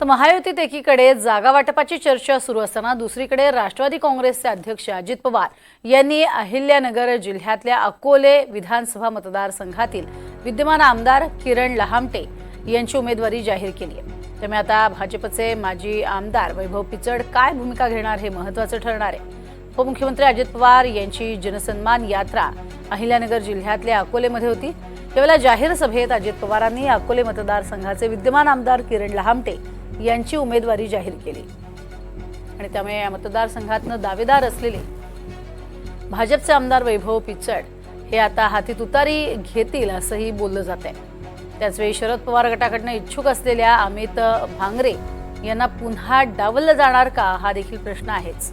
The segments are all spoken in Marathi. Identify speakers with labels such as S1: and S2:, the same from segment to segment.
S1: तर महायुतीत एकीकडे जागा वाटपाची चर्चा सुरू असताना दुसरीकडे राष्ट्रवादी काँग्रेसचे अध्यक्ष अजित पवार यांनी अहिल्यानगर जिल्ह्यातल्या अकोले विधानसभा मतदारसंघातील विद्यमान आमदार किरण लहामटे यांची उमेदवारी जाहीर केली आहे. त्यामुळे आता भाजपचे माजी आमदार वैभव पिचड काय भूमिका घेणार हे महत्वाचं ठरणार आहे. उपमुख्यमंत्री अजित पवार यांची जनसन्मान यात्रा अहिल्यानगर जिल्ह्यातल्या अकोलेमध्ये होती. यावेळेला जाहीर सभेत अजित पवारांनी अकोले मतदारसंघाचे विद्यमान आमदार किरण लहामटे यांची उमेदवारी जाहीर केली. आणि त्यामुळे या मतदारसंघातनं दावेदार असलेले भाजपचे आमदार वैभव पिचड हे आता हातीत उतारी घेतील असंही बोललं जात आहे त्याचवेळी शरद पवार गटाकडनं इच्छुक असलेल्या अमित भांगरे यांना पुन्हा डावललं जाणार का हा देखील प्रश्न आहेच.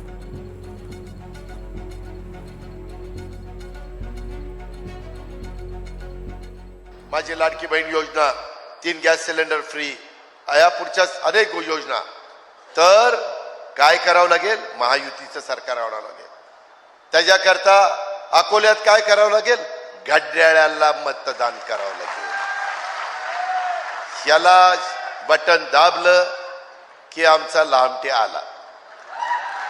S2: माझी लाडकी बहीण योजना तीन गॅस सिलेंडर फ्री. या पुढच्या अनेक योजना. तर काय करावं लागेल? महायुतीचं सरकार आणावं लागेल. त्याच्याकरता अकोल्यात काय करावं लागेल? घड्याळ्याला मतदान करावं लागेल. याला बटन दाबलं की आमचा लांबटे आला.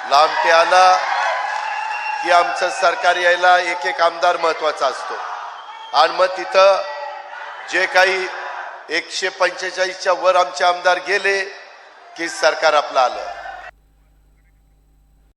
S2: लांबटे आला की आमचं सरकार यायला एक एक आमदार महत्त्वाचा असतो. आणि मग तिथं जे काही एकशे पंचेचाळीसच्या वर आमचे आमदार गेले की सरकार आपलं आलं.